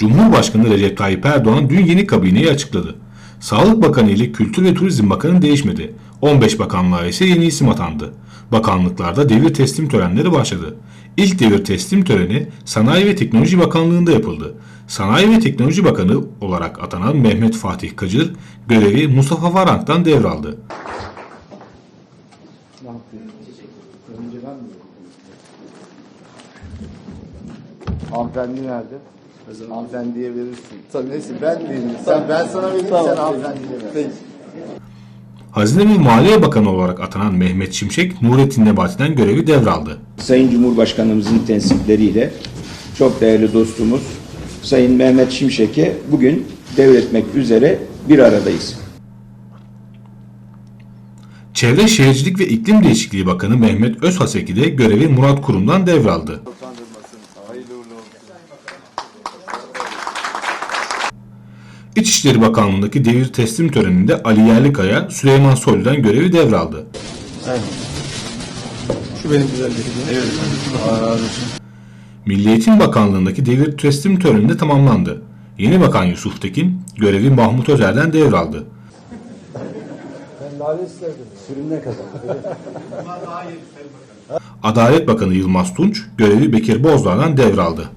Cumhurbaşkanı Recep Tayyip Erdoğan dün yeni kabineyi açıkladı. Sağlık Bakanı ile Kültür ve Turizm Bakanı değişmedi. 15 bakanlığa ise yeni isim atandı. Bakanlıklarda devir teslim törenleri başladı. İlk devir teslim töreni Sanayi ve Teknoloji Bakanlığı'nda yapıldı. Sanayi ve Teknoloji Bakanı olarak atanan Mehmet Fatih Kacır görevi Mustafa Varank'tan devraldı. Hanımefendi nerede? Hanımefendiye verirsin. Tabii neyse ben vereyim. Sen, ben sana vereyim sen hanımefendiye ver. Peki. Hazine ve Maliye Bakanı olarak atanan Mehmet Şimşek, Nurettin Nebati'den görevi devraldı. Sayın Cumhurbaşkanımızın tensipleriyle çok değerli dostumuz Sayın Mehmet Şimşek'e bugün devretmek üzere bir aradayız. Çevre Şehircilik ve İklim Değişikliği Bakanı Mehmet Özhaseki de görevi Murat Kurum'dan devraldı. İçişleri Bakanlığı'ndaki devir teslim töreninde Ali Yerlikaya, Süleyman Soylu'dan görevi devraldı. Şu benim güzelliğim. Evet. Allah razı olsun. Milli Eğitim Bakanlığı'ndaki devir teslim töreninde tamamlandı. Yeni Bakan Yusuf Tekin, görevi Mahmut Özer'den devraldı. Adalet Bakanı Yılmaz Tunç, görevi Bekir Bozdağ'dan devraldı.